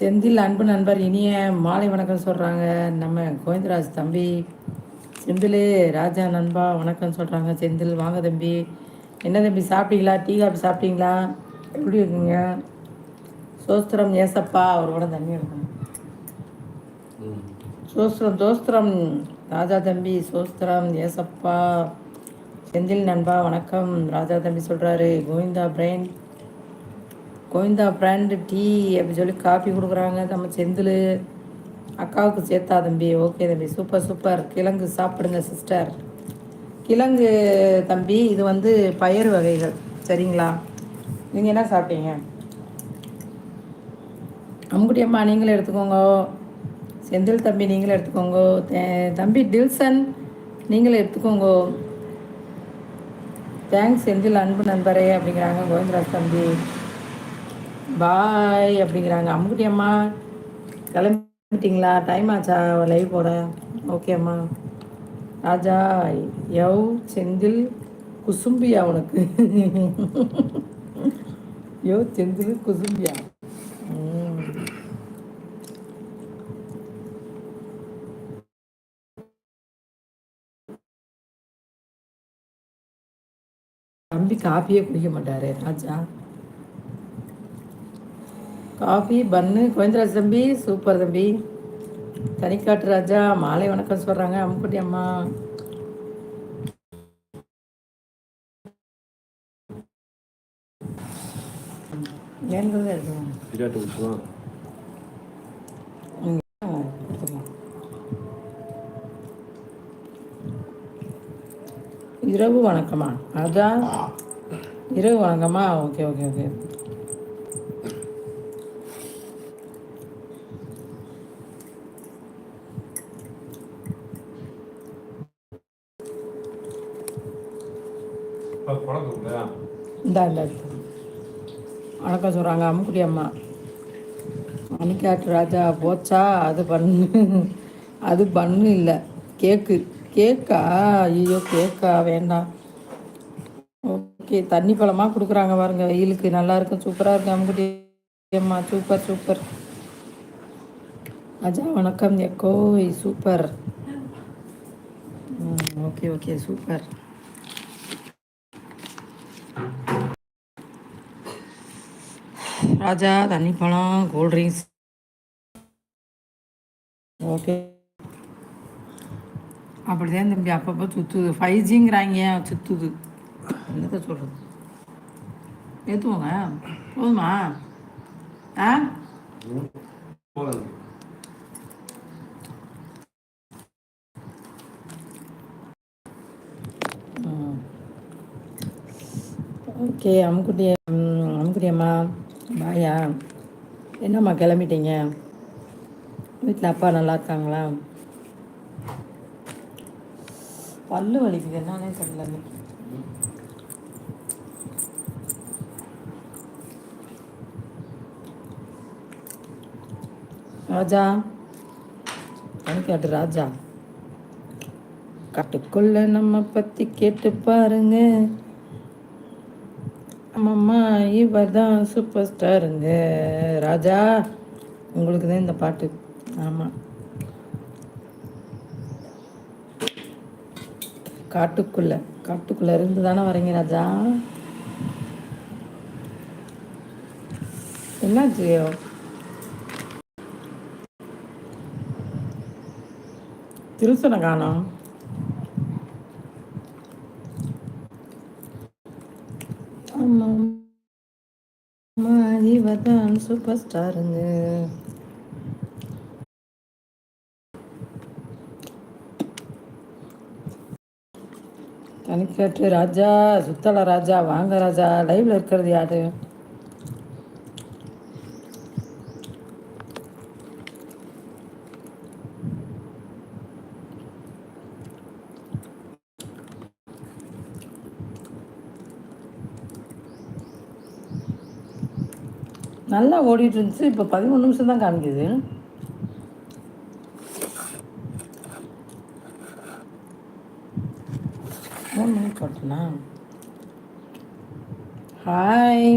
செந்தில் அன்பு நண்பர் இனிய மாலை வணக்கம் சொல்கிறாங்க நம்ம கோவிந்தராஜ் தம்பி செந்தில் ராஜா நண்பா வணக்கம் சொல்கிறாங்க செந்தில் வாங்க தம்பி. என்ன தம்பி சாப்பிட்டீங்களா? டீ காஃபி சாப்பிட்டீங்களா? எப்படி இருக்கீங்க? சோஸ்திரம் ஏசப்பா அவரோட தண்ணி எடுக்கணும் சோஸ்திரம் தோஸ்திரம். ராஜா தம்பி சோஸ்திரம் ஏசப்பா. செந்தில் நண்பா வணக்கம். ராஜா தம்பி சொல்கிறாரு கோவிந்தா பிரைன் கோவிந்தா பிராண்டு டீ அப்படி சொல்லி காஃபி கொடுக்குறாங்க. நம்ம செந்தில் அக்காவுக்கு சேர்த்தா தம்பி. ஓகே தம்பி. சூப்பர் சூப்பர் கிழங்கு சாப்பிடுங்க சிஸ்டர் கிழங்கு தம்பி இது வந்து பயிர் வகைகள். சரிங்களா? நீங்கள் என்ன சாப்பிட்டீங்க? அம்முக்குட்டி அம்மா நீங்களும் எடுத்துக்கோங்க. செந்தில் தம்பி நீங்களே எடுத்துக்கோங்க. தம்பி டில்சன் நீங்களே எடுத்துக்கோங்க. தேங்க்ஸ் செந்தில் அன்பு நண்பரே அப்படிங்கிறாங்க கோவிந்தராஜ் தம்பி. பாய் அப்படிங்கிறாங்க. அம்முக்குட்டி அம்மா கிளம்பிட்டீங்களா? டைம் ஆச்சா? லைவ் போட. ஓகே அம்மா. ராஜா எவ் செந்தில் குசும்பியா உனக்கு. யோ செந்தில் குசும்பியா. தம்பி காப்பியே குடிக்க மாட்டாரு ராஜா. காஃபி பன்னு கோவிந்தராஜ் தம்பி சூப்பர் தம்பி. தனிக்காட்டு ராஜா மாலை வணக்கம் சொல்கிறாங்க அம்முக்குட்டி அம்மா. ஏன்கிறத இரவு வணக்கமா? அதான். இரவு வணக்கமா? Okay okay okay. இந்தா இந்த வணக்கம் சொல்கிறாங்க அம்முக்குடி அம்மா. மணிக்காட்டு ராஜா போச்சா? அது பண்ணு. அது பண்ணு இல்லை. கேக்கு. கேக்கா? ஐயோ கேக்கா வேண்டாம். ஓகே தண்ணி பழமாக கொடுக்குறாங்க பாருங்க. வெயிலுக்கு நல்லா இருக்கும் சூப்பராக இருக்கும் அம்முக்குடி அம்மா. Super super. அஜா வணக்கம். Echo super. Okay okay super. Raja தண்ணி பழம் கூல்ட்ரிங்க்ஸ் ஓகே அப்படிதான் தம்பி அப்பப்போ சுற்றுது ஃபைவ் ஜிங்கிறாங்க சுற்றுது என்னத்த சொல்கிறது ஏற்றுவோங்க போதுமா? ஆ? ஓகே அம்முக்குட்டி பாயா என்னம்மா கிளம்பிட்டீங்க? வீட்டில் அப்பா நல்லா இருக்காங்களா? பல்லு வலிக்குது என்னன்னே தெரியல ராஜா? கேட்டு ராஜா. கட்டுக்குள்ள நம்ம பத்தி கேட்டு பாருங்க. ஆமாம்மா இவர் தான் சூப்பர் ஸ்டாருங்க ராஜா உங்களுக்கு தான் இந்த பாட்டு. ஆமாம் காட்டுக்குள்ள காட்டுக்குள்ள இருந்து தானே வரீங்க ராஜா? என்ன ஜியோ? திருசனை காணும் ஆமாம் இவ தான் சூப்பர் ஸ்டாருங்க தனிக்கட்டு ராஜா சுத்தல ராஜா வாங்க ராஜா லைவ்ல இருக்கிறது யாரு? நல்லா ஓடிட்டு இருந்துச்சு இப்போ பதிமூணு நிமிஷம் தான் காமிக்குது. மூணு மணிக்கு போட்டேனா ஹாய்